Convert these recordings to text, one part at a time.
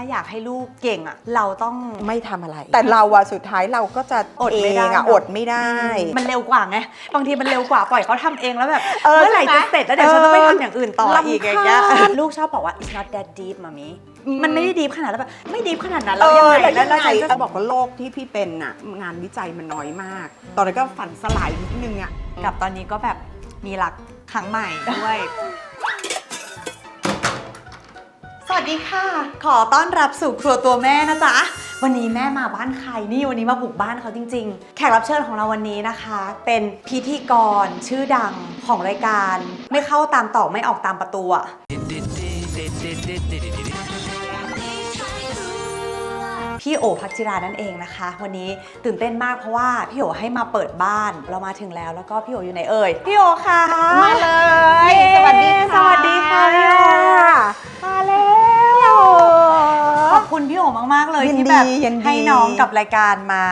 ถ้าอยากให้ลูกเก่งอะเราต้อง ไม่ทำอะไร แต่เราอะสุดท้ายเราก็จะอดไม่ได้เองอะเนอะอดไม่ได้ มันเร็วกว่าไง บางทีมันเร็วกว่าปล่อยเขาทำเองแล้วแบบเออเมื่อไหร่ใช่จะไหมเสร็จแล้วเดี๋ยวฉันต้องไปทำอย่างอื่นต่อรำคาญอีกอย่างเงี้ยลูกชอบบอกว่า it's not that deep มามีอืม มันไม่ได้ดีขนาดแล้วแบบไม่ดีขนาดนั้นเอแล้วยังอไงแล้วแล้วยังแล้วไงฉันจะจะบอกว่าโรคที่พี่เป็นน่ะงานวิจัยมันน้อยมาก ตอนนั้นก็ฝันสลายนิดนึงอะ กับตอนนี้ก็แบบมีหลักครั้งใหม่ด้วย สวัสดีค่ะ ขอต้อนรับสู่ครัวตัวแม่นะจ๊ะ วันนี้แม่มาบ้านใครนี่วันนี้มาบุกบ้านเขาจริง ๆ แขกรับเชิญของเราวันนี้นะคะ เป็นพิธีกรชื่อดังของรายการ ไม่เข้าตามตอกไม่ออกตามประตูอะพี่โอพักจิรานั่นเองนะคะ วันนี้ตื่นเต้นมากเพราะว่าพี่โอให้มาเปิดบ้านเรามาถึงแล้วแล้วก็พี่โออยู่ไหนเอ่ยพี่โอค่ะมาเลยเย้สวัสดีค่ะสวัสดีค่ะพี่โอมาแล้วขอบ คุณพี่โอมาก ๆ เลยยินที่ดีแบบยินดี ให้น้องกับรายการมา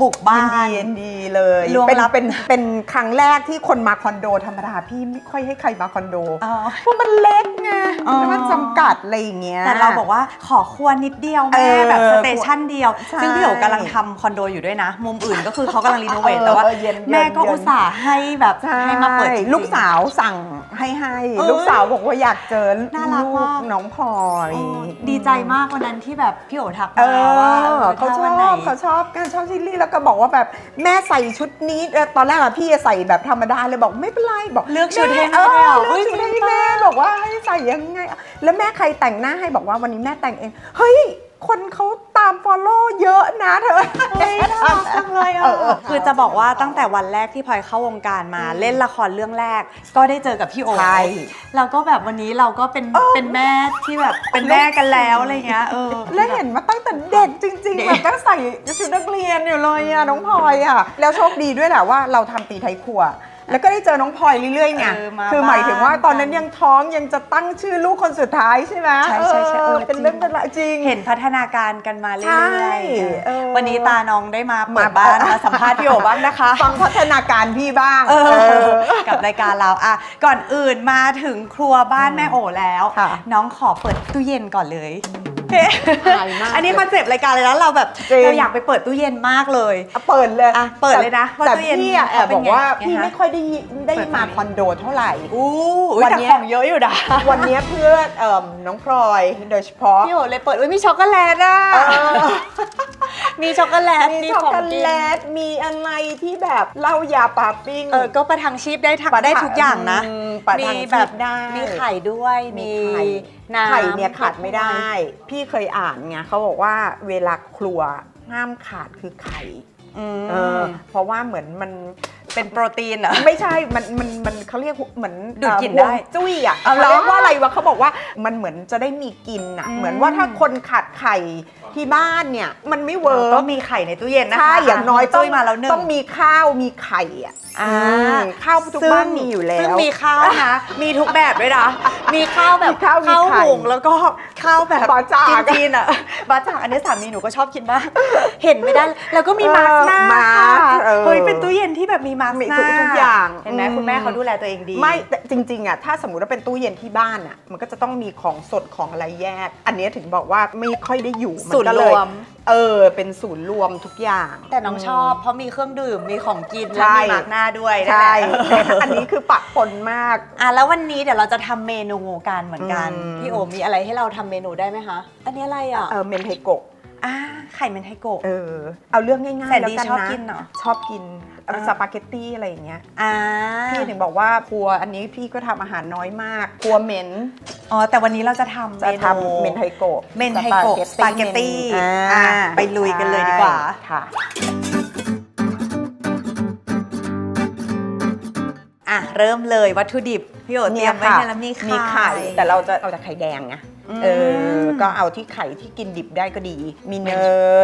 บุกบ้ายินดีน ยินดีเลยล่วงเป็นลับ เป็นเป็นครั้งแรกที่คนมาคอนโดธรรมดาพี่ไม่ค่อยให้ใครมาคอนโดอ๋อเพราะมันเล็กไงอ๋อ แล้วมันจำกัดอะไรอย่างเงี้ย แต่เราบอกว่าขอครัวนิดเดียวเอแม่อแบบสเตชันเดียว ใช่ซึ่งพี่โอกำลังทำคอนโดอยู่ด้วยนะ มุมอื่นก็คือเขากำลังรีโนเวทเออแต่ว่า เย็นๆ แม่ก็เย็นๆอุตส่าห์ให้แบบใช่ให้มาเปิดจริงๆ ลูกสาวสั่งให้ให้ เออลูกสาวบอกว่าอยากเจอน่ารักลูมาก น้องพลอย โอ้ดีใจมากวันนั้นที่แบบพี่โอทักเอมาว่าอเขาชถ้อวันไหนบเขาชอบกันชอบชิลลี่แล้วก็บอกว่าแบบแม่ใส่ชุดนี้เออตอนแรกอะพี่ใส่แบบธรรมดาเลยบอกไม่เป็นไรบอกเลือกชุดให้เอแม่อเหรอเลือกชุดให้แม่บอกว่าให้ใส่ยังไง แล้วแม่ใครแต่งหน้าให้บอกว่าวันนี้แม่แต่งเองเฮ้ย คนเขาตามฟอลโล่เยอะนะเธอ เฮ้ยน่ารักจังเลยอะเออเออคือจะบอกว่าตั้งแต่วันแรกที่พลอยเข้าวงการมาเล่นละครเรื่องแรก ก็ได้เจอกับพี่โอใช่แล้วก็แบบวันนี้เราก็เป็นเป็นแม่ที่แบบเป็นแม่กันแล้วอะไรเงี้ยเออ แล้วเห็นมาตั้งแต่เด็กจริงเด็กๆแบบตั้งใส่ชุดนักเรียนอยู่เลยอะน้องพลอยอะแล้วโชคดีด้วยแหละว่าเราทำตีไทยครัว แล้วก็ได้เจอน้องพลอยเรื่อยๆไงเออมาคือหมายถึงว่าบ้านตอนนั้นยังท้องยังจะตั้งชื่อลูกคนสุดท้ายใช่ไหมใช่ใช่ใช่เออเป็นจริง เรื่องเป็นราวจริง เห็นพัฒนาการกันมาเรื่ใช่อยๆเออ วันนี้ตาน้องได้มาเปิดมาบ้านมาสัมภาษณ์พี่โอบ้างนะคะ ฟังพัฒนาการพี่บ้างเอเอออกับรายการเราอะก่อนอื่นมาถึงครัวบ้านแม่โอแล้ว ค่ะ น้องขอเปิดตู้เย็นก่อนเลย อายมากอันนี้คอนเซปต์รายการเลยนะเราแบบจริง เราอยากไปเปิดตู้เย็นมากเลยอะเปิดเลยอะเปิดเลยนะว่าแต่ตู้เย็นพี่อะแอบเขาเป็นบอกว่าไงพี่ไงฮะไม่ค่อยได้ยินได้เปิดมาตรงนี้คอนโดเท่าไหร่ อู้วัวันนเนี้นี้ย ของเยอะอยู่นะวันเนี้ยเพื่อเอิ่มน้องพลอยโดยเฉพาะพี่โอเลยเปิดอุ้ยมีช็อกโกแลตอะเออมีช็อกโกแลตมีช็อกขงโกนแลตมีอะไรที่แบบเหล้ายาปาปิ้งเออก็ประทังชีพได้ทักประทังได้ทุกอย่างนะอืมประทังมีชีพแบบได้ มีไข่ด้วยมีมีไข่ น้ำไข่เนี่ยขาดไม่ได้ พี่เคยอ่านไงเขาบอกว่าเวลาครัวห้ามขาดคือไข่อืมเออเพราะว่าเหมือนมันเป็นโปรตีนเหรอไม่ใช่มันมันมันเขาเรียกเหมือนดูดกลิ่นเอ่อได้ฮวงจุ้ยอะเอาเขาเหรอเรียกว่าอะไรวะเขาบอกว่ามันเหมือนจะได้มีกินอะอืมเหมือนว่าถ้าคนขาดไข่ ที่บ้านเนี่ยมันไม่เวิร์ก็กมีไข่ในตู้เย็นนะคะใช่อย่างน้อยต้จุ้องยมาแล้วหนึ่งต้องมีข้าวมีไข่อะอ่าอืมข้าวทุกบ้านมีอยู่แล้ซึ่งวมีข้าวนะมีทุกแบบด้วยนะมีข้าวแบบมีข้าวมีข้าวไข่หุงแล้วก็ข้าวแบบบาจากจีนๆอะบาจากอันนี้สามีหนูก็ชอบกินมากเห็นไม่ได้แล้วก็มีมาสก์หน้าเออมาสก์ค่ะเออเฮ้ยเป็นตู้เย็นที่แบบมีมาสก์มีหน้าทุกทุกอย่างเห็นไหมอืมคุณแม่เขาดูแลตัวเองดี ไม่แต่จริงๆอะถ้าสมมติว่าเป็นตู้เย็นที่บ้านอะมันก็จะต้องมีของสดของอะไรแยก อันเนี้ยถึงบอกว่าไม่ค่อยได้อยู่มัศูนย์ก็เลรยวม เออ เป็นศูนย์รวมทุกอย่าง แต่น้องชอบเพราะมีเครื่องดื่มมีของกินใช่แล้วมีมาร์กหน้าด้วยนั่นใช่ แหละ อันนี้คือปะปนมาก อะแล้ววันนี้เดี๋ยวเราจะทำเมนูกันเหมือนกัน อืม พี่โอมีอะไรให้เราทำเมนูได้ไหมคะ อันนี้อะไรอะ เออเมนไทโกะ อ่าไข่เมนไทโกะ เออ เอาเรื่องง่ายแสๆนแล้วดีกันชอบนะกินเหรอชอบกินอ่า สปาเกตตี้อะไรอย่างเงี้ยอ่าพี่ถึงบอกว่าครัวอันนี้พี่ก็ทำอาหารน้อยมากครัวเหม็นอ๋อ แต่วันนี้เราจะทำจะเมนูทำเมนไทโกะเมนไทโกะสปาเกตตี้อ่าอะไปลุยกันเลยดีกว่า ค่ะ อะ เริ่มเลยวัตถุดิบ พี่โอเตรียมไว้ค่ะให้แล้วมีไข่ มีไข่แต่เราจะเอาจากไข่แดงไงอืม เออ ก็เอาที่ไข่ที่กินดิบได้ก็ดี มีเน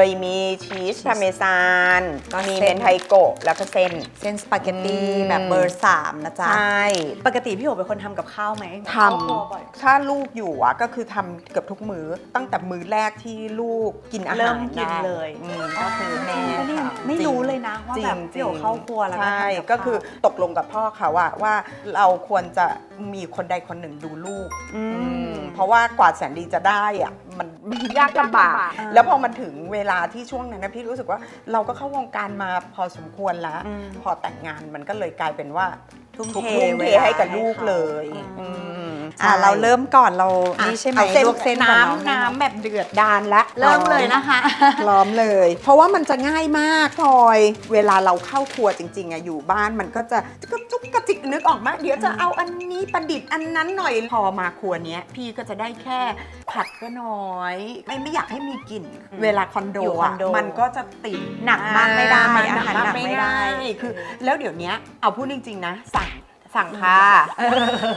ย มีชีสพาเมซาน ก็เส้นมีเมนไทโกะแล้วก็เส้น เส้นสปาเกตตี้อืมแบบเบอร์สามนะจ๊ะ ใช่ ปกติพี่โอเป็นคนทำกับข้าวไหมทเข้าครัวบ่อยำถ้าลูกอยู่อะก็คือทำเกือบทุกมื้อ ตั้งแต่มื้อแรกที่ลูกกินอาหารเริ่มกินได้เลยอืมก็คือแม่ไม่ได้ทำไม่รู้เลยนะว่าจริแบบงพี่โอเข้าครัวแล้วก็ใช่ทำบก็คือข้าวตกลงกับพ่อเขาอะว่าเราควรจะมีคนใดคนหนึ่งดูลูกอือืมมเพราะว่ากว่าว่าแสนดีจะได้อะมันมันยากลำบาก แล้วพอมันถึงเวลาที่ช่วงนั้นนะพี่รู้สึกว่าเราก็เข้าวงการมาพอสมควรแล้วอืมพอแต่งงานมันก็เลยกลายเป็นว่าทุ่มทุกเททุ่มเวเทลาให้กับลูกให้เขาเลยอืม อืมอะใช่เราเริ่มก่อนเราอะนี่ใช่ไหมเอาเส้นลวกเส้นก่อนเอะน้ำน้ำแบบเดือดดานละเริ่มเลยนะคะพร้อมเลย เพราะว่ามันจะง่ายมากพลอยเวลาเราเข้าครัวจริงๆอะอยู่บ้านมันก็จะกระจุกกระจิกนึกออกมาเดี๋ยวจะเอาอันนี้ประดิษฐ์อันนั้นหน่อยพอมาครัวเนี้ยพี่ก็จะได้แค่ผัดก็น้อย ไม่ไม่อยากให้มีกลิ่นอืมเวลาคอนโดอยู่คออะนโดมันก็จะติดหนักมากไม่ได้อ่อาหารหนักไม่ได้คือ แล้วเดี๋ยวเนี้ยเอาพูดจริงๆนะสั่ง สั่งค่ะ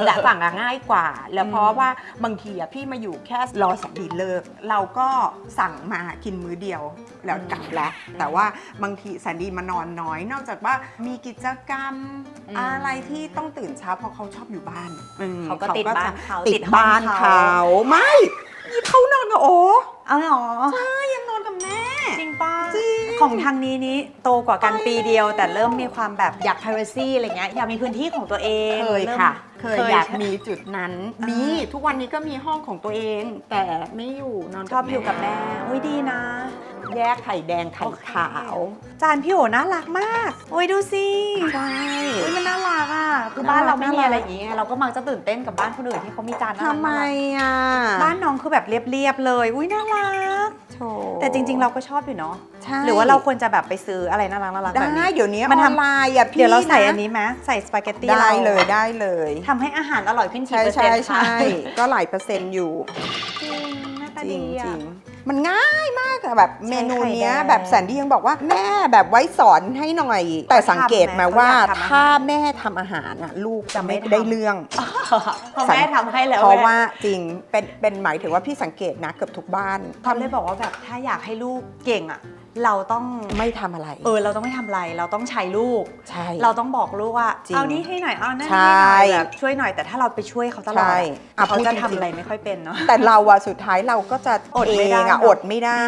แต่สั่งอะง่ายกว่า แล้วเพราะว่าบางทีอะพี่มาอยู่แค่รอสองดีเลิก เราก็สั่งมากินมื้อเดียวแล้วกลับแล้ว แต่ว่าบางทีแสนดีมานอนน้อย นอกจากว่ามีกิจกรรมอืมอะไรที่ต้องตื่นเช้าเพราะเขาชอบอยู่บ้านอืมเขาก็ติดบ้านเขาติติดดห้องบ้านเขาเขาไม่นี่เขานอนกับโอเอาเหรอยัง ของทางนี้นี้โตกว่ากันปีเดียว แต่เริ่มมีความแบบอยาก privacy อะไรเงี้ยอยากมีพื้นที่ของตัวเองเคยริ่ม ค่ะ เคยอยากใช่มีจุดนั้นอ่ามี มีทุกวันนี้ก็มีห้องของตัวเอง แต่ไม่อยู่นอนชอบอยู่กับแม่ อุ้ยดีนะ แยกไข่แดงไข่ขาว จานพี่โอน่ารักมาก โอ้ยดูสิใช่อุ้ยมันน่ารักอะ คือน่ารักบ้านเราไม่มีน่ารักอะไรอย่างเงี้ยเราก็มักจะตื่นเต้นกับบ้านคนอื่นที่เขามีจานน่ารักทำไมน่ารักอะ บ้านน้องคือแบบเรียบๆเลย อุ้ยน่ารักโถแต่จริง ๆ เราก็ชอบอยู่เนาะใช่หรือว่าเราควรจะแบบไปซื้ออะไรน่ารักน่ารักได้แบบนี้เดี๋ยวนี้มันอทำอนไลน์อะพี่เดี๋ยวเราใส่อันนะนี้ไหมใส่สปาเกตตี้ได้ราเลยได้เลยทำให้อาหารอร่อยขึ้นกี่ใช่เปอร์ใช่เซ็นต์คะใช่ก็หลายเปอร์เซ็นต์อยู่จริงหน้าตาจริดีงอะจริง มันง่ายมากอะแบบเมนูเนี้ยไข่แดงแบบแสนดียังบอกว่าแม่แบบไว้สอนให้หน่อย แต่สังเกตมาว่าเขาอยากทำอาหารถ้าแม่ทำอาหารอะลูกจะไม่จะไม่ทำได้เรื่องพอแม่ทำให้แล้วเพราะแม่ว่าจริงเป็นเป็นหมายถึงว่าพี่สังเกตนะเกือบทุกบ้านเขาเลยบอกว่าแบบถ้าอยากให้ลูกเก่งอะ เราต้องไม่ทำอะไร เออเราต้องไม่ทำอะไร เราต้องใช้ลูก ใช่ เราต้องบอกลูกว่าจริงเอานี่ให้หน่อยเอานั่นใช่ให้หน่อยแบบช่วยหน่อยแต่ถ้าเราไปช่วยเขาตลอดใช่อะอะเขาพูดจะจริงๆทำอะไรไม่ค่อยเป็นเนาะ แต่เราอะสุดท้ายเราก็จะอดไม่ได้เองอะเนอะ อดไม่ได้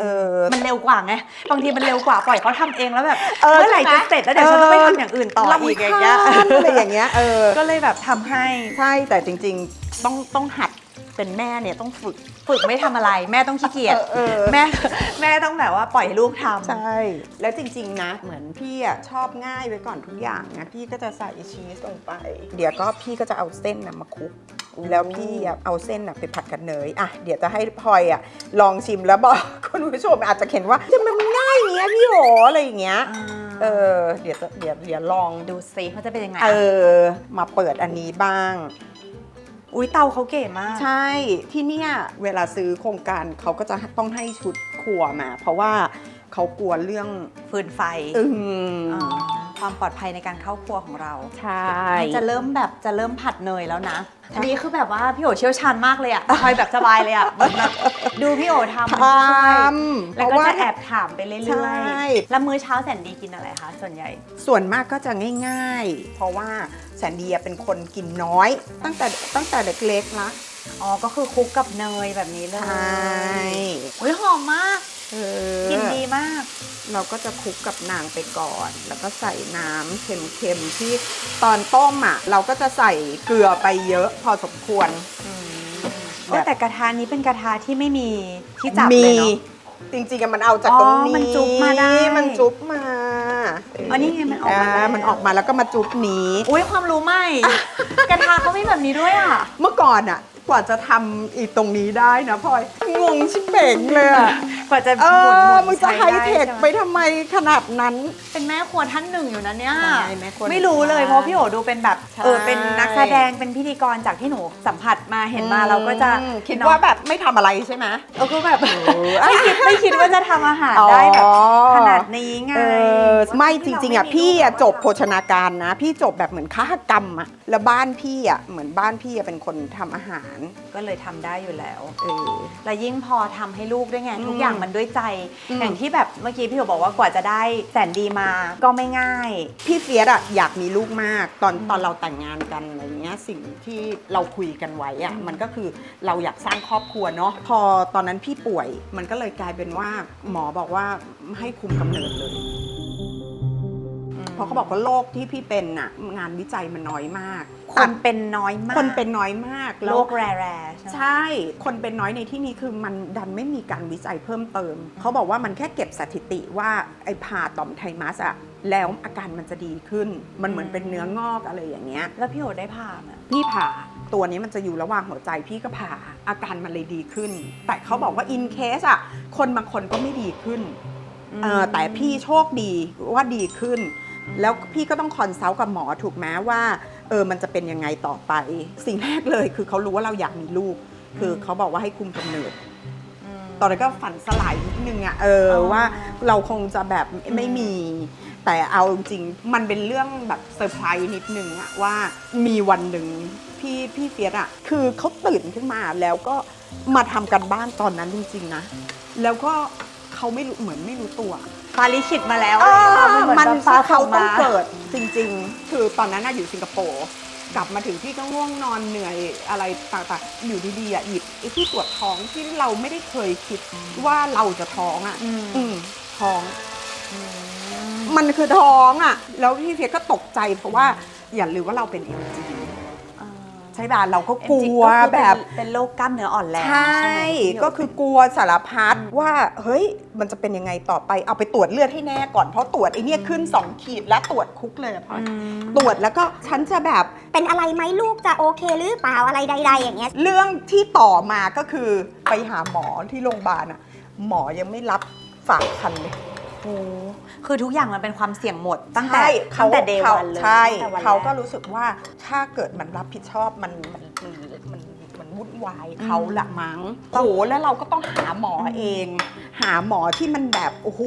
เออ มันเร็วกว่าไงบางทีมันเร็วกว่าปล่อยเขาทำเองแล้วแบบเออเมื่อไหร่ใช่จะไหมเสร็จแล้วเดี๋ยวฉันต้องไปทำอย่างอื่นต่อรำอีกอย่างเงี้ยคาญอะไรอย่างเงี้ยเออ ก็เลยแบบทำให้ ใช่แต่จริงๆ ต้องต้องหัด เป็นแม่เนี่ยต้องฝึกฝึกไม่ทำอะไร แม่ต้องขี้เกียจเออเออ แม่ แม่ต้องแบบว่าปล่อยให้ลูกทำ ใช่ แล้วจริงๆนะ เหมือนพี่อะชอบง่ายไว้ก่อนทุกอย่างนะพี่ก็จะใส่ชีสลงไป เดี๋ยวก็พี่ก็จะเอาเส้นนะมาคลุก แล้วพี่อะเอาเส้นอะไปผัดกับเนยอะเดี๋ยวจะให้พลอยอะลองชิมแล้วบอก คุณผู้ชมอาจจะเห็นว่าจะมันง่ายอย่างเงี้ยพี่โหอะไรอย่างเงี้ยเออเดี๋ยวจะเดี๋ยวเดี๋ยวลองดูซิมันจะเป็นยังไงเออ มาเปิดอันนี้บ้าง อุ้ยเตาเขาเก๋มาก ใช่ที่เนี่ยเวลาซื้อโครงการเขาก็จะต้องให้ชุดครัวมา เพราะว่าเขากลัวเรื่องฟืนไฟอึงอ่า ความปลอดภัยในการเข้าครัวของเรา ใช่ จะเริ่มแบบจะเริ่มผัดเนยแล้วนะ อันนี้คือแบบว่าพี่โอเชี่ยวชาญมากเลยอะคอยแบบสบายเลยอะเหมือนแบบดูพี่โอทำทมันช่วยำแล้วเพก็ราะว่าจะแอบถามไปเรื่ใช่ อยๆ แล้วมื้อเช้าแสนดีกินอะไรคะส่วนใหญ่ ส่วนมากก็จะง่ายๆ เพราะว่าแสนดีเป็นคนกินน้อย ตั้งแต่ตั้งแต่เล็กๆละอ๋อ ก็คือคลุกกับเนยแบบนี้เลยใช่อุ้ยหอมมากเออ กลินดีมาก เราก็จะคลุกกับนางไปก่อน แล้วก็ใส่น้ำเค็มๆที่ตอนต้มอะเราก็จะใส่เกลือไปเยอะพอสมควรโอ้แต่กระทะนี้เป็นกระทะที่ไม่มีที่จับเลยเนาะจริงๆอะมันเอาจากตรงอ๋อนี้มันจุ๊บมาได้มันจุ๊บมาอ๋อนี่ไงมันออกมาแล้วมันออกมาแล้วก็มาจุ๊บนี้ อุ้ยความรู้ใหม่ กระทะเขาไม่แบบนี้ด้วยอะ เมื่อก่อนอะ กว่าจะทำอีตรงนี้ได้นะพลอย งงชิบเป่งเลยอะกว่าจะเอหมุนหอมุนมึงจะไฮใช้ด้เทคใช่หมไปทำไมขนาดนั้น เป็นแม่ครัวท่านหนึ่งอยู่นะเนี่ยใช่แม่ครัวไม่รู้เลยหนึ่งเพราะพี่โอดูเป็นแบบใช่ เออเป็นนักแสดงเป็นพิธีกรจากที่หนูสัมผัสมาเห็นมาอืเราก็จะคิดเนะว่าแบบไม่ทำอะไรใช่ไหมเออก็แบบอไม่คิดไม่คิดว่าจะทำอาหารได้แบบขนาดนี้ไงเออไม่จริง ๆอะที่พี่เราอะไม่รู้จบโภชนาการนะ พี่จบแบบเหมือนค้ากรรมอะแล้วบ้านพี่อะเหมือนบ้านพี่อะเป็นคนทำอาหารก็เลยทำได้อยู่แล้วเออแล้วยิ่งพอทำให้ลูกด้วยไงอืมทุกอย่างมันด้วยใจอืมอย่างที่แบบเมื่อกี้พี่โอบอกว่ากว่าจะได้แสนดีมาก็ไม่ง่าย พี่เฟียสอะอยากมีลูกมากตอนตอนเราแต่งงานกันอะไรเงี้ยสิ่งที่เราคุยกันไว้อะมันก็คือเราอยากสร้างครอบครัวเนาะพอตอนนั้นพี่ป่วย มันก็เลยกลายเป็นว่าหมอบอกว่าให้คุมกำเนิดเลยอืม เพราะเขาบอกว่าโรคที่พี่เป็นน่ะงานวิจัยมันน้อยมากคนเป็นน้อยมากคนเป็นน้อยมากโรแล้วคแร่ๆใช่ไหม ใช่ คนเป็นน้อยในที่นี้คือมันดันไม่มีการวิจัยเพิ่มเติม เขาบอกว่ามันแค่เก็บสถิติว่าไอ้ผ่าต่อมไทมัสอะแล้วอาการมันจะดีขึ้น มันเหมือนเป็นเนื้องอกอะไรอย่างเงี้ย แล้วพี่โอได้ผ่าไหม พี่ผ่าตัวนี้มันจะอยู่ระหว่างหัวใจพี่ก็ผ่าอาการมันเลยดีขึ้น แต่เขาบอกว่าอินเคสอะคนบางคนก็ไม่ดีขึ้นเออแต่พี่โชคดีว่าดีขึ้น แล้วพี่ก็ต้องคอนซัลท์กับหมอถูกไหมว่าเออมันจะเป็นยังไงต่อไป สิ่งแรกเลยคือเขารู้ว่าเราอยากมีลูก คือเขาบอกว่าให้คุมกำเนิดตอนนั้นก็ฝันสลายนิดนึงอะเอออ๋อว่าเราคงจะแบบไม่มี แต่เอาจริงๆมันเป็นเรื่องแบบเซอร์ไพรส์นิดนึงอะว่ามีวันหนึ่งพี่พี่เฟียสอะคือเขาตื่นขึ้นมาแล้วก็มาทำกันบ้านตอนนั้นจริง ๆ นะ แล้วก็เขาไม่รู้เหมือนไม่รู้ตัว ฟ้าลิขิตมาแล้วเออเหมันแบบฟ้าเขาส่ต้องมาเกิดจริงๆคือตอนนั้นน่ะอยู่สิงคโปร์กลับมาถึงพี่ก็ง่วงนอนเหนื่อยอะไรต่างๆ อยู่ดีๆอะหยิบไอ้ที่ตรวจท้องที่เราไม่ได้เคยคิดว่าเราจะท้องอะ อืม อืมท้อง มันคือท้องอะ แล้วพี่เฟียสก็ตกใจเพราะว่าอย่าลืมว่าเราเป็น MG อ่า ใช่ป่ะเราก็กลัจริงวๆก็คือแบบเป็นเป็นโรคกล้ามเนื้ออ่อนแรงใช่ไหมพี่โก็คือกลัวสารพัดว่าเฮ้ยมันจะเป็นยังไงต่อไปเอาไปตรวจเลือดให้แน่ก่อนเพราะตรวจไอ้เนี่ยขึ้น 2 ขีดแล้วตรวจคุกเลยอะพลอยอืมตรวจแล้วก็ฉันจะแบบเป็นอะไรไหมลูกจะโอเคหรือเปล่าอะไรใด ๆ อย่างเงี้ยเรื่องที่ต่อมาก็คือไปหาหมอที่โรงพยาบาลอะหมอยังไม่รับฝากคันเลยโอ้ คือทุกอย่างมันเป็นความเสี่ยงหมด ตั้งแต่ใช่ตั้งแต่เดขาวันเลยใช่ตั้งแต่วันแรเขาก็รู้สึกว่าถ้าเกิดมันรับผิดชอบมันมันมันมันมันวุ่นวายเขาละมั้งโหแล้วเราก็ต้องหาหมอเอง หาหมอที่มันแบบโอ้โห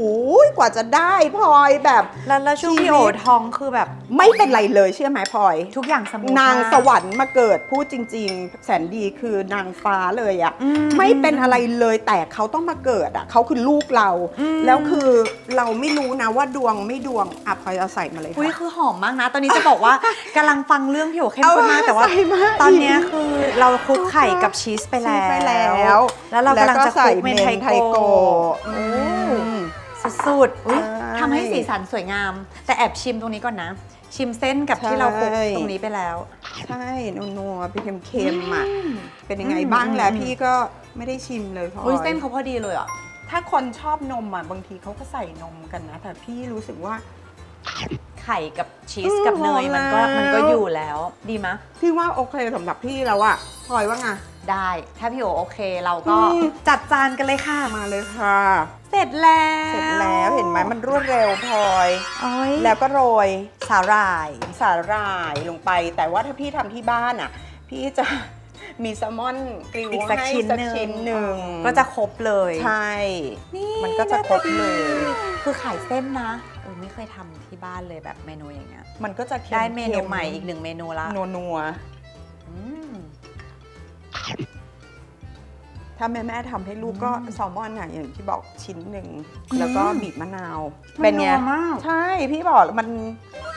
กว่าจะได้พลอยแบบแล้วแล้วช่วงชีวิตพี่โอท้องคือแบบ ไม่เป็นไรเลยเชื่อไหมพลอย ทุกอย่างสมูทนางมกสวรรค์มาเกิดพูดจริง ๆ แสนดีคือนางฟ้าเลยอะอืไม่เป็นอะไรเลยแต่เขาต้องมาเกิดอะเขาคือลูกเราอืมแล้วคือเราไม่รู้นะว่าดวงไม่ดวงอะพลอยเอาใส่มาเลยอุ้ยค่ะคือหอมมากนะ ตอนนี้จะบอกว่ากำลังฟังเรื่องพี่โอเข้มข้นมากเอาแต่ว่าใส่มาตอนเนี้ยคือเราคลุกไข่กับชีสไปแล้ชีวสไปแล้วแล้วเรากำลังจะคลุกเมนไทโกอืโอ้มสุดๆอุ๊ยใช่ทำให้สีสันสวยงาม แต่แอบชิมตรงนี้ก่อนนะ ชิมเส้นกับที่เราคลุกใช่ตรงนี้ไปแล้ว ใช่นัวๆเป็นเค็มๆอะเป็นยังไงอืมบ้างแล้วอืมพี่ก็ไม่ได้ชิมเลยพลออุ้ยยเส้นเขาพอดีเลยอะถ้าคนชอบนมอะบางทีเขาก็ใส่นมกันนะ แต่พี่รู้สึกว่า ไข่กับชีสอืมกับเนยมันก็พอแล้วมันก็อยู่แล้วดีมะพี่ว่าโอเคสำหรับพี่แล้วอะพลอยว่าไง ได้ ถ้าพี่โอโอเคเราก็ อืมจัดจานกันเลยค่ะมาเลยค่ะ เสร็จแล้วเสร็จแล้วเห็นไหมมันรวดเร็วพลอย โอ้ยแล้วก็โรยสาหร่ายสาหร่ายลงไป แต่ว่าถ้าพี่ทำที่บ้านอะพี่จะ มีแซลมอนกริวอีกสักให้ชิ้นสักหนึ่งชิ้นหนึ่งก็จะครบเลยใช่ นี่มันก็จะครบเลย คือขายเส้นนะเออไม่เคยทำที่บ้านเลยแบบเมนูอย่างเงี้ย มันก็จะค็ได้เมนูค็ใหม่อีกหนึ่งเมนูละ นัวนัวอื ถ้าแม่แม่ๆทำให้ลูกก็อืมแซลมอนอะอย่างที่บอกชิ้นหนึ่งแล้วก็อืมบีบมะนาว มันเป็นไงนัวมาก ใช่พี่บอกแล้วมัน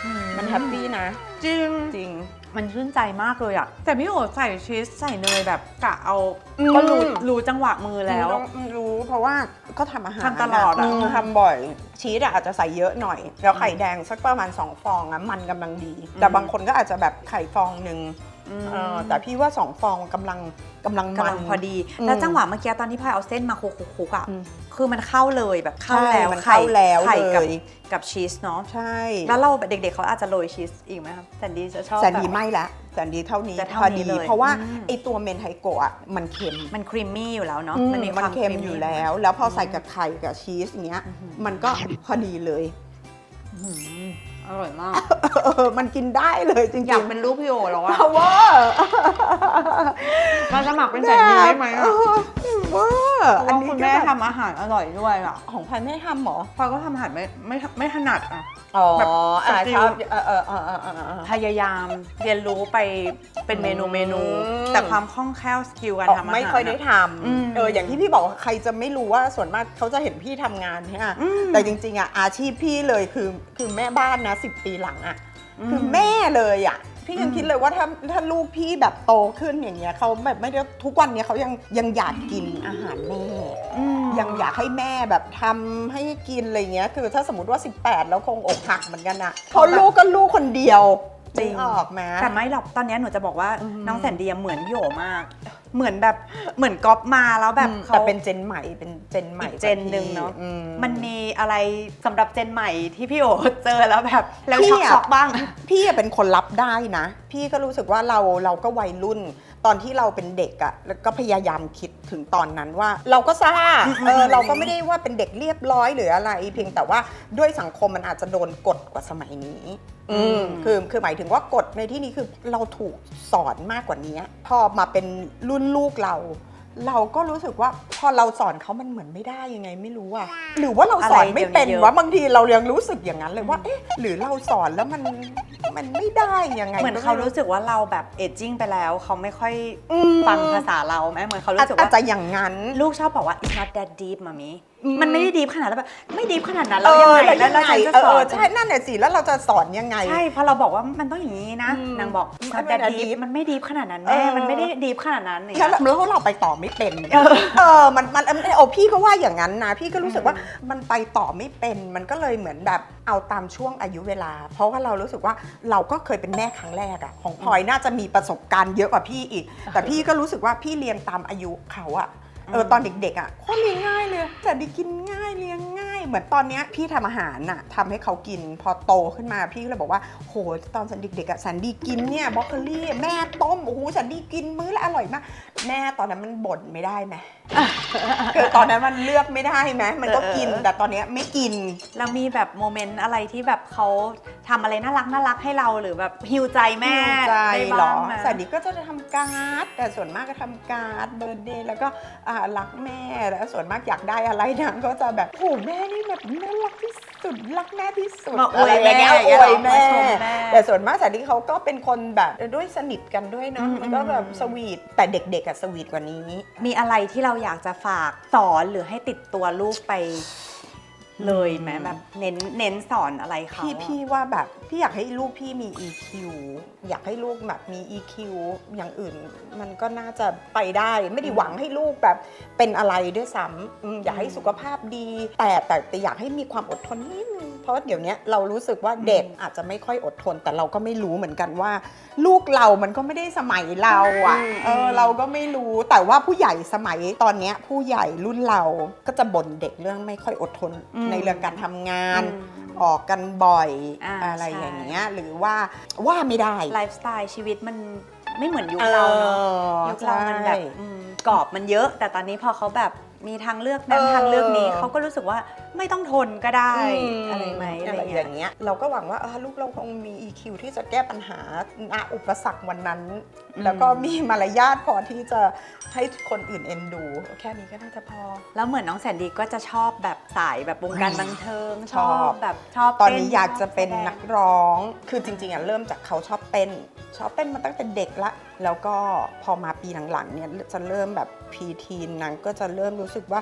อืมันแฮปปี้นะ จริง จริง มันชื่นใจมากเลยอะแต่พี่โอใส่ชีสใส่เนยแบบกะเอาอืม ก็รู้รู้จังหวะมือแล้วรู้รู้เพราะว่าก็ทำอาหารทำตลอดอะ มทำบ่อย ชีสอะอาจจะใส่เยอะหน่อย แล้วไข่แดงสักประมาณ 2 ฟองอะมันกำลังดี แต่บางคนก็อาจจะแบบไข่ฟองหนึ่งอืม เออแต่พี่ว่า2ฟองกำลังกำลังกำมัลัน งพอดี อืมแล้วจังหวะเมื่อกี้ตอนที่พลอยเอาเส้นมาคลุกๆๆอะอืมคือมันเข้าเลยแบบเข้าใช่แล้วมันเข้าแล้วไข่กับเลย กับชีสเนาะใช่แล้วเราเด็กๆเขาอาจจะโรยชีสอีกไหมครับแซนดี้จะชอบ แสนดีแบบไม่ละแสนดีเท่านี้จะเท่าพอนี้ดี เลยเพราะว่าอืม ไอตัวเมนไทโกะอะมันเค็ม มันครีมมี่อยู่แล้วเนาะอืมันมีความ เค็มอยู่แล้ว แล้วพอใส่กับไข่กับชีสอย่างเงี้ยอื้อหือมันก็พอดีเลย อื้อหือ อร่อยมาก เออมันกินได้เลยจริงๆอยากเป็นลูกพี่โอแล้วอะเพราะว่ามาสมัครเป็นแสนดีได้ไหมอะว่าเพราะว่าคุณแม่ทำอาหารอร่อยด้วยอะของพันไม่ทำหรอพลอยก็ทำอาหารไม่ไม่ไม่ถนัดอะ อ๋อแบบอ่าสติลชอบเออเออเออเออเออเออ พยายามเรียนรู้ไปเป็นเมนูเมนู อืม แต่ความคล่องแคล่วสกิลการอ๋อทำอาหาร ไม่ค่อยได้ทอืมำเอออย่างที่พี่บอกว่าใครจะไม่รู้ว่าส่วนมากเขาจะเห็นพี่ทำงานเนี่ยอืม แต่จริง ๆอะอาชีพพี่เลยคือคือแม่บ้านนะสิปีหลังอะอืมคือแม่เลยอะ พี่ยังอืมคิดเลยว่าถ้าถ้าลูกพี่แบบโตขึ้นอย่างเงี้ยเขาแบบไม่ได้ทุกวันเนี้ยเขายังยังอยากกินอาหารแม่อืมยังอยากให้แม่แบบทำให้กินอะไรเงี้ยคือถ้าสมมติว่า 18 แล้วคงอกหักเหมือนกันอะเพราะลูกก็ลูกคนเดียวจริงนึกออกไหมาแต่ไม่หรอกตอนเนี้ยหนูจะบอกว่าอืมน้องแสนดีอะเหมือนโยมาก เหมือนแบบเหมือนก๊อปมาแล้วแบบเขา แต่เป็นเจนใหม่เป็นเจนใหม่อีกเจนหนึ่งเนอะ อื มันมีอะไรสำหรับเจนใหม่ที่พี่โอเจอแล้วแบบ แล้วพี่ช็อกอะช็อกบ้าง พี่อะเป็นคนรับได้นะ พี่ก็รู้สึกว่าเราเราก็วัยรุ่น ตอนที่เราเป็นเด็กอะแล้วก็พยายามคิดถึงตอนนั้นว่า เราก็ซ่าอืมเอออืมเราก็ไม่ได้ว่าเป็นเด็กเรียบร้อยหรืออะไร เพียงแต่ว่าด้วยสังคมมันอาจจะโดนกดกว่าสมัยนี้อืมคือคือหมายถึงว่ากฎในที่นี้คือเราถูกสอนมากกว่านี้ พอมาเป็นรุ่นลูกเรา เราก็รู้สึกว่าพอเราสอนเขามันเหมือนไม่ได้ยังไงไม่รู้อะหรือว่าเราสอนไม่เป็นอะไรเดี๋ยวนี้เยอะ วะบางทีเรายังรู้สึกอย่างนั้นเลยว่าเอ๊ะหรือเราสอนแล้วมันมันไม่ได้ยังไงเหมือนก็เขาไรู้สึกว่าเราแบบเอจจิ้งไปแล้วเขาไม่ค่อยอืมฟังภาษาเราไหมเหมือนเขารู้สึกอาจว่า จะอย่างนั้น ลูกชอบบอกว่า it's not that deep มามีอื มมันไม่ได้ดีฟขนาดนั้นแบบไม่ดีฟขนาดนั้นแล้วยังไงแล้วเราจะเอสออนใช่นั่นแหละสิแล้วเราจะสอนยังไง ใช่เพราะเราบอกว่ามันต้องอย่างนี้นะอืมนางบอก it's not ไม่ that ได้ deep deep มันไม่ดีฟขนาดนั้นเอแม่อมันไม่ได้ดีฟขนาดนั้นเนี่ยแล้วแล้วเราไปต่อไม่เป็นเออมันมันโอ้พี่ก็ว่าอย่างนั้นนะ พี่ก็รู้สึกว่ามันไปต่อไม่เป็น มันก็เลยเหมือนแบบเอาตามช่วงอายุเวลา เพราะว่าเรารู้สึกว่าเราก็เคยเป็นแม่ครั้งแรกอะของพลอยน่าจะมีประสบการณ์เยอะกว่าพี่อีก แต่พี่ก็รู้สึกว่าพี่เรียนตามอายุเขาอะ เออตอนเด็กๆอะโคตรเลี้ยงง่ายเลยแต่ดีกินง่าย เลี้ยงง่ายเหมือนตอนเนี้ยพี่ทำอาหารน่ะทำให้เขากินพอโตขึ้นมาพี่ก็เลยบอกว่าโหตอนฉันเด็กๆอะสันดีกินเนี่ยบรอกโคลี่แม่ต้มโอ้โหสันดีกินมื้อละอร่อยมากแม่ตอนนั้นมันบ่นไม่ได้ไหมคือตอนนั้นมันเลือกไม่ได้ไหมมันก็กินเออแต่ตอนเนี้ยไม่กินแล้วมีแบบโมเมนต์อะไรที่แบบเขาทำอะไรน่ารักน่ารักให้เราหรือแบบฮิวใจแม่ใจได้เหรบ้าองไหมสันดีก็จะทำการ์ดแต่ส่วนมากก็ทำการ์ดเบ r ร์ d เดย์แล้วก็อ่ารักแม่แล้วส่วนมากอยากได้อะไรนางก็จะแบบโอ้แม่นี่แบบน่ารักที่สุดรักแม่ที่สุดมาอวยแม่ะไรอย่างเงี้ยอวยแม่ มาชมแม่ แต่ส่วนมากสันดีเขาก็เป็นคนแบบด้วยสนิทกันด้วยเนาะอืม มันก็แบบสวีทแต่เด็กๆอะสวีทกว่านี้ มีอะไรที่เราอยากจะฝากสอนหรือให้ติดตัวลูกไป เลยไหมแบบเน้นเน้นสอนอะไรเขาพี่อะ พี่ว่าแบบพี่อยากให้ลูกพี่มี EQ อยากให้ลูกแบบมี EQ อย่างอื่น มันก็น่าจะไปได้ไม่ได้หวังให้ลูกแบบเป็นอะไรด้วยซ้ำอืมอยากให้สุขภาพดี แต่แต่แต่อยากให้มีความอดทนนิดนึงเพ ราะเดี๋ยวนี้เรารู้สึกว่าเด็กอาจจะไม่ค่อยอดทน แต่เราก็ไม่รู้เหมือนกันว่า ลูกเรามันก็ไม่ได้สมัยเราอะอืมเออเราก็ไม่รู้แต่ว่าผู้ใหญ่สมัยตอนเนี้ยผู้ใหญ่รุ่นเราก็จะบ่นเด็กเรื่องไม่ค่อยอดทนอืมในเรื่องการทำงานอืมออกกันบ่อยอ่าอะไรใช่อย่างเงี้ยหรือว่าว่าไม่ได้ไลฟ์สไตล์ชีวิตมันไม่เหมือนยุคเราเนาะออยุคเรามันแบบใช่อืมกรอบมันเยอะ แต่ตอนนี้พอเขาแบบมีทางเลือกนั้นเออทางเลือกนี้เขาก็รู้สึกว่าไม่ต้องทนก็ได้อะไรไหมอะอะไรไรเงี้อยย่างเงี้ยเราก็หวังว่าเออลูกเราคงมี EQ ที่จะแก้ปัญหาณอุปสรรควันนั้นอืมแล้วก็มีมารยาทพอที่จะให้คนอื่นเอ็นดู แค่นี้ก็น่าจะพอ แล้วเหมือนน้องแสนดีก็จะชอบแบบสายแบบวงการอืมบันเทิงชอบแบบชอบตอนเนี้อยากจะเป็นชอบแสดงนักร้อง คือจริงๆอะเริ่มจากเขาชอบเต้นชอบเต้นมาตั้งแต่เด็กละ แล้วก็พอมาปีหลังๆเนี่ยจะเริ่มแบบพีทีนนางก็จะเริ่มรู้สึกว่า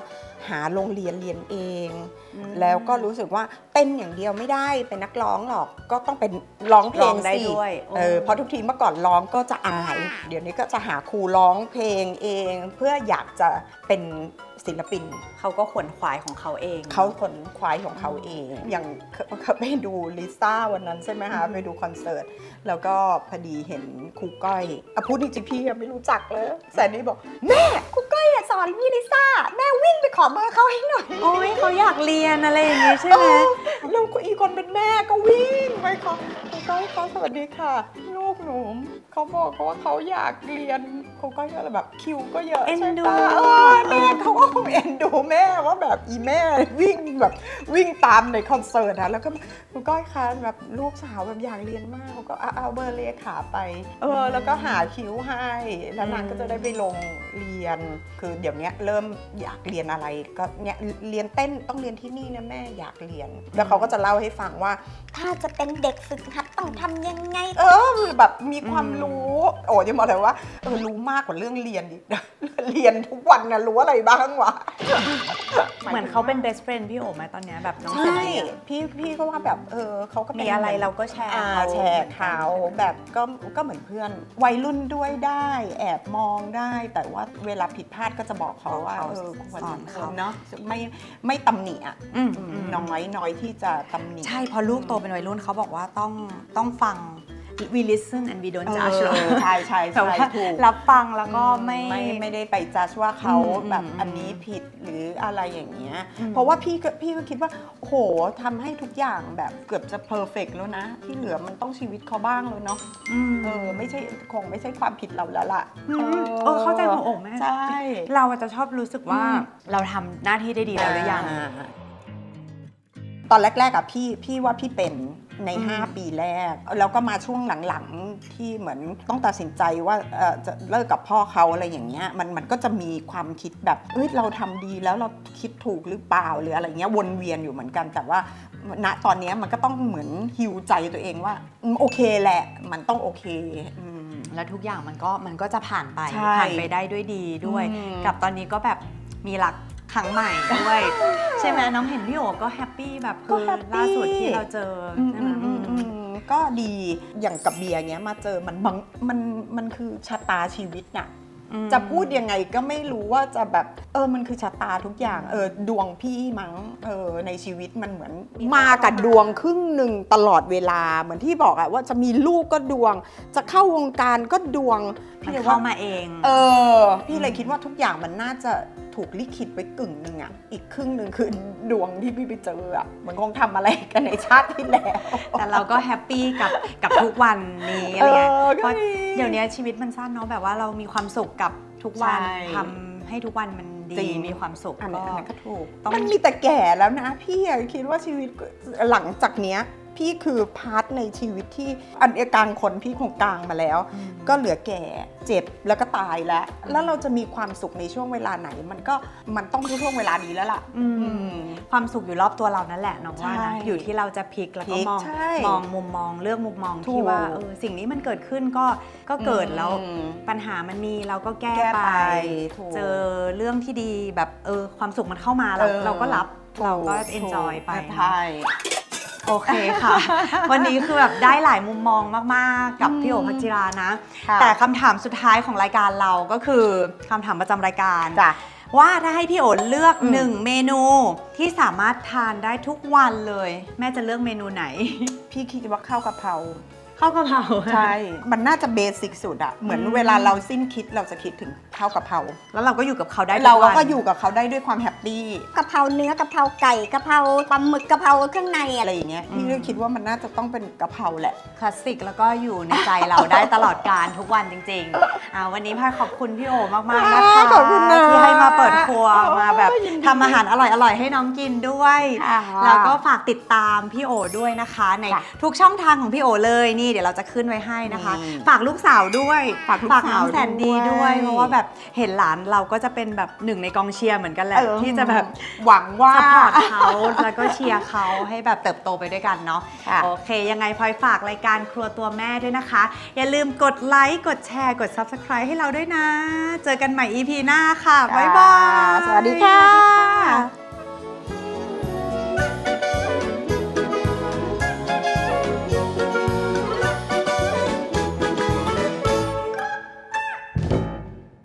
หาโรงเรียนเรียนเองอืม แล้วก็รู้สึกว่าเต้นอย่างเดียวไม่ได้เป็นนักร้องหรอกก็ต้องเป็นร้องเพลร้องงได้สิด้วยเออเพราะทุกทีเมื่อก่อนร้องก็จะอาย เดี๋ยวนี้ก็จะหาครูร้องเพลงเอง เพื่ออยากจะเป็นศิลปินเขาก็ขวนขวายของเขาเอง เขาขนควายของเขาเอง อย่างเคเขาไปดูลิซ่าวันนั้นใช่ไหมคะไปดูคอนเสิร์ต แล้วก็พอดีเห็นครูก้อยอะพูดจริงๆพี่ยังไม่รู้จักเลยแสนนี่บอกแม่ครูก้อยอะสอนพี่ลิซ่าแม่วิ่งไปขอเบอร์เขาให้หน่อยโอ้ยเขาอยากเรียนียนอะไรอย่างงี้ใช่ไหมแล้วอีกคนเป็นแม่ก็วิ่งไปเขาไปเขาสวัสดีค่ะ ลูกหนูเขาบอกว่าเขาอยากเรียนครูก้อยก็เลยแบบคิวก็เยอะเอ็นใช่ดู ปะเออแม่เขาก็คงเอ็นดูแม่ว่าแบบอีแม่วิ่งแบบวิ่งตามในคอนเสิร์ตอะแล้วก็ครูก้อยคะแบบลูกสาวแบบอยากเรียนมากเขาก็เอาเอาเบอร์เลขาไป เออ แล้วก็หาคิวให้แล้วนางก็จะได้ไปลงเรียน คือเดี๋ยวเนี้ยเริ่มอยากเรียนอะไรก็เนี่ยเรียนเต้นต้องเรียนที่นี่นะแม่อยากเรียน แล้วเขาก็จะเล่าให้ฟังว่า ถ้าจะเป็นเด็กฝึกหัดต้องทำยังไง เออแบบมีความรู้ โอ้ยจะบอกเลยว่าเออรู้มากกว่าเรื่องเรียนอีกเรียนทุกวันนะรู้อะไรบ้างวะ เหมือนเขาเป็น best friend พี่โอไหมตอนเนี้ยแบบน้องใช่เซนดี้อะพี่พี่ก็ว่าแบบเออเขาก็เป็นมีอะไรหนเราก็แชร์อ่าเขาแชร์เขาแบบก็ก็เหมือนเพื่อน วัยรุ่นด้วยได้ แอบมองได้ แต่ว่าเวลาผิดพลาดก็จะบอกเขาว่าเออควรสอนเขา เนาะไม่ไม่ตำหนิอะอืมอืมอืมน้อยน้อยที่จะตำหนิ ใช่พอลูกโตเป็นวัยรุ่นเขาบอกว่าต้องต้องฟัง we listen and we don't เอ judge อใช่ใช่แต่ใช่ว่าถูกรับฟังแล้วก็ไม่ ไม่ไม่ได้ไปจัดว่าเขาอืมแบบอืมอันนี้ผิดหรืออะไรอย่างเงี้ยอืมเพราะว่าพี่ก็พี่ก็คิดว่าโหทำให้ทุกอย่างแบบเกือบจะเพอร์เฟกแล้วนะ ที่เหลือมันต้องชีวิตเขาบ้างเลยเนาะอืมเออไม่ใช่คงไม่ใช่ความผิดเราแล้วล่ะอืมเออเข้าใจหัวอกแม่ใช่ เราอาจจะชอบรู้สึกว่าอืม เราทำหน้าที่ได้ดีแล้วหรือยังาตอนแรกๆอะพี่พี่ว่าพี่เป็น ในอืม5ปีแรก แล้วก็มาช่วงหลังๆที่เหมือนต้องตัดสินใจว่าเอ่อจะเลิกกับพ่อเขาอะไรอย่างเงี้ยมันมันก็จะมีความคิดแบบเอ้ยเราทำดีแล้วเราคิดถูกหรือเปล่าหรืออะไรเงี้ยวนเวียนอยู่เหมือนกันแต่ว่าณตอนเนี้ยมันก็ต้องเหมือนฮิวใจตัวเองว่าอืมโอเคแหละ มันต้องโอเคอืมแล้วทุกอย่างมันก็มันก็จะผ่านไปใช่ผ่านไปได้ด้วยดีด้วยอืมกับตอนนี้ก็แบบมีหลัก ครั้งใหม่ด้วย ใช่ไหมน้องเห็นพี่โอก็แฮปปี้แบบคือล่าสุดที่เราเจออืมใช่ไหมอืมอืมอืมก็ดีอย่างกับเบียร์เงี้ยมาเจอมันบังมันมันคือชะตาชีวิตน่ะ อืม จะพูดยังไงก็ไม่รู้ว่าจะแบบ เออมันคือชะตาทุกอย่างเออดวงพี่มั้งเออในชีวิตมันเหมือน มากับดวงครึ่งหนึ่งตลอดเวลาเหมือนที่บอกอะว่าจะมีลูกก็ดวง จะเข้าวงการก็ดวงมันเลยเข้าว่ามาเอง เออ พี่เลยคิดว่าทุกอย่างมันน่าจะถูกลิขิตไว้กึ่งหนึ่งอะอีกครึ่งหนึ่งคือดวงที่พี่ไปเจออะมันคงทำอะไรกันในชาติที่แล้วแต่เราก็แฮปปี้กับกับทุกวันนี้อะไรเงี้ยเออก็เพราะดีเดี๋ยวนี้ชีวิตมันสั้นเนาะแบบว่าเรามีความสุขกับทุกวันใช่ทำให้ทุกวันมันจริดีงมีความสุขอันก็นั้นอันนั้นก็ถูกต้องมันมีแต่แก่แล้วนะพี่อะคิดว่าชีวิตหลังจากเนี้ย พี่คือพาร์ทในชีวิตที่อันกลางคนพี่คงกลางมาแล้วอืมก็เหลือแก่เจ็บแล้วก็ตายแล้ว แล้วเราจะมีความสุขในช่วงเวลาไหน มันก็มันต้องช่วงเวลานี้แล้วล่ะอืมอืมความสุขอยู่รอบตัวเรานั่นแหละน้องว่าใช่นะอยู่ที่เราจะพลิกแล้วพลิก็กมองใช่มองมุมมองเลือกมุมมองถูที่กว่าเออสิ่งนี้มันเกิดขึ้นก็ก็เกิดแล้วอืมปัญหามันมีเราก็แก้แก้ไปไปถูกเจอเรื่องที่ดีแบบเออความสุขมันเข้ามาเราเออเราก็รับถูเราก็ถูเอนจอยไปใช่ โอเคค่ะ วันนี้คือแบบได้หลายมุมมองมากๆ กับอืมพี่โอพัชจิรานะ ค่ะแต่คำถามสุดท้ายของรายการเราก็คือคำถามประจำรายการ จ้ะ ว่าถ้าให้พี่โอเลือกอืม หนึ่งเมนูที่สามารถทานได้ทุกวันเลย แม่จะเลือกเมนูไหน พี่คิดว่าข้าวกะเพรา ข้าวกะเพราใช่ มันน่าจะเบสิกสุดอะเหมือนอืมเวลาเราสิ้นคิดเราจะคิดถึงข้าวกะเพรา แล้วเราก็อยู่กับเขาได้ทุเราวันก็อยู่กับเขาได้ด้วยความแฮปปี้กะเพราเนื้อกะเพราไก่กะเพราปลาหมึกกะเพราเครื่องในอะอะไรอย่างเงี้ยพี่ก็คิดว่ามันน่าจะต้องเป็นกะเพราแหละ คลาสสิกแล้วก็อยู่ในใจเราได้ตลอดการทุกวันจริงๆอ่าวันนี้พายขอบคุณพี่โอมากๆนะคะขอบคุณนะที่ให้มา เปิดครัวมาแบบยินดีทำอาหารอร่อยๆให้น้องกินด้วยค่ะแล้วก็ฝากติดตามพี่โอด้วยนะคะ ในจ้ะทุกช่องทางของพี่โอเลยนี่เดี๋ยวเราจะขึ้นไว้ให้นะคะนี่ฝากลูกสาวด้วยฝากลูกสาวน้องแสนดีด้วยด้วย เพราะว่าแบบเห็นหลานเราก็จะเป็นแบบหนึ่งในกองเชียร์เหมือนกันแหละเออที่จะแบบหวังว่าสปอร์ตเขาแล้วก็เชียร์เขาให้แบบเติบโตไปด้วยกันเนาะค่ะโอเค ยังไงพลอยฝากรายการครัวตัวแม่ด้วยนะคะ อย่าลืมกดไลค์กดแชร์กด Subscribe ให้เราด้วยนะ เจอกันใหม่ EP หน้าค่ะ บ๊ายบายสวัสดีค่ะสวัสดีค่ะ